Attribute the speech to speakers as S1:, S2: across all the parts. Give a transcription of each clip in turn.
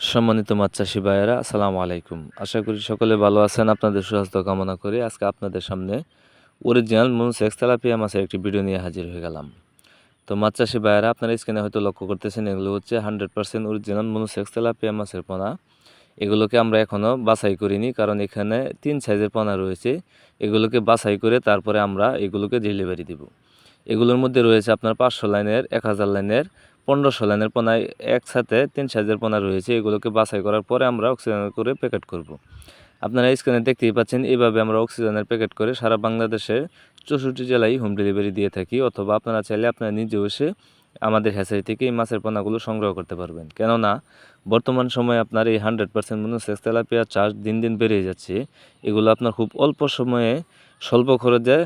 S1: সম্মানিত মাছ চাষি ভাইয়েরা, আসসালামু আলাইকুম। আশা করি সকলে ভালো আছেন। আপনাদের সুস্বাস্থ্য কামনা করে। আজকে আপনাদের সামনে অরিজিনাল মনসেক্স তেলাপিয়া মাছের একটি ভিডিও নিয়ে হাজির হয়ে গেলাম। তো মাছ চাষি ভাইয়েরা, আপনারা স্ক্রিনে হয়তো লক্ষ্য করতেছেন, এগুলো হচ্ছে hundred percent original monosex tilapia মাছের পোনা। এগুলোকে আমরা এখনও বাছাই করিনি, কারণ এখানে তিন সাইজের পোনা রয়েছে। এগুলোকে বাছাই করে তারপরে আমরা এগুলোকে ডেলিভারি দিব। এগুলোর মধ্যে রয়েছে আপনার পাঁচশো লাইনের, এক হাজার লাইনের পনেরোশো লাইনের পোনায় একসাথে তিন সাইজের পোনা রয়েছে। এগুলোকে বাছাই করার পরে আমরা অক্সিজেন করে প্যাকেট করব। আপনারা স্ক্রিনে দেখতেই পাচ্ছেন এইভাবে আমরা অক্সিজেনের প্যাকেট করে সারা বাংলাদেশের চৌষট্টি জেলায় হোম ডেলিভারি দিয়ে থাকি। অথবা আপনারা চাইলে আপনারা নিজেও এসে আমাদের হ্যাচারি থেকে এই মাছের পোনাগুলো সংগ্রহ করতে পারবেন। কেননা, বর্তমান সময়ে আপনার এই hundred percent monosex tilapia charge দিন দিন বেড়ে যাচ্ছে। এগুলো আপনার খুব অল্প সময়ে স্বল্প খরচে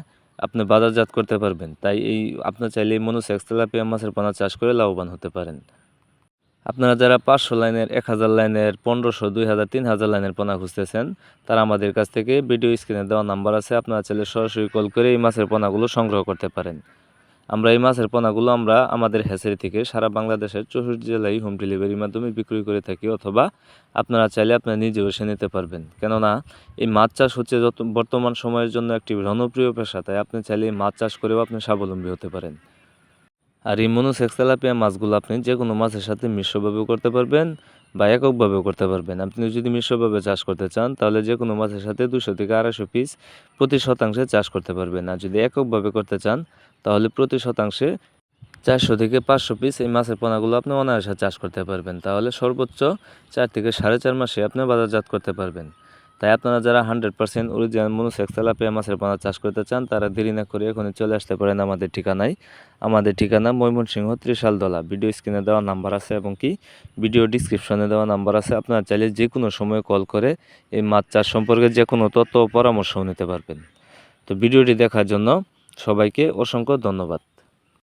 S1: আপনি বাজারজাত করতে পারবেন। তাই এই আপনার চাইলে এই মনুসেক্স তেলাপিয়া মাছের পোনা চাষ করে লাভবান হতে পারেন। আপনারা যারা পাঁচশো লাইনের, এক হাজার লাইনের, পনেরোশো, দুই হাজার, তিন হাজার লাইনের পোনা খুঁজতেছেন, তারা আমাদের কাছ থেকে ভিডিও স্ক্রিনে দেওয়া নাম্বার আছে, আপনারা চাইলে সরাসরি কল করে এই মাছের পোনাগুলো সংগ্রহ করতে পারেন। আমরা এই মাছের পোনাগুলো আমরা আমাদের হ্যাচারি থেকে সারা বাংলাদেশের চৌষট্টি জেলায় হোম ডেলিভারির মাধ্যমে বিক্রি করে থাকি অথবা আপনারা চাইলে আপনারা নিজেও এসে নিতে পারবেন। কেননা এই মাছ চাষ হচ্ছে যত বর্তমান সময়ের জন্য একটি জনপ্রিয় পেশা, তাই আপনি চাইলে এই মাছ চাষ করেও আপনি স্বাবলম্বী হতে পারেন। আর এই মনোসেক্স তেলাপিয়া মাছগুলো আপনি যে কোনো মাছের সাথে মিশ্রভাবেও করতে পারবেন বা এককভাবেও করতে পারবেন। আপনি যদি মিশ্রভাবে চাষ করতে চান, তাহলে যে কোনো মাছের সাথে দুশো থেকে আড়াইশো পিস প্রতি শতাংশে চাষ করতে পারবেন। আর যদি এককভাবে করতে চান, তাহলে প্রতি শতাংশে চারশো থেকে পাঁচশো পিস এই মাছের পোনাগুলো আপনি অনায়াসে চাষ করতে পারবেন। তাহলে সর্বোচ্চ চার থেকে সাড়ে চার মাসে আপনি বাজারজাত করতে পারবেন। তাই আপনারা যারা hundred percent original monosex tilapia মাছের পোনা চাষ করতে চান, তারা দেরি না করে এখনই চলে আসতে পারেন আমাদের ঠিকানায়। আমাদের ঠিকানা ময়মনসিংহ ত্রিশালদলা। ভিডিও স্ক্রিনে দেওয়া নাম্বার আছে এবং কি? ভিডিও ডিসক্রিপশনে দেওয়া নাম্বার আছে। আপনারা চাইলে যে কোনো সময় কল করে এই মাছ চাষ সম্পর্কে যে কোনো তথ্য পরামর্শও নিতে পারবেন। তো ভিডিওটি দেখার জন্য সবাইকে অসংখ্য ধন্যবাদ।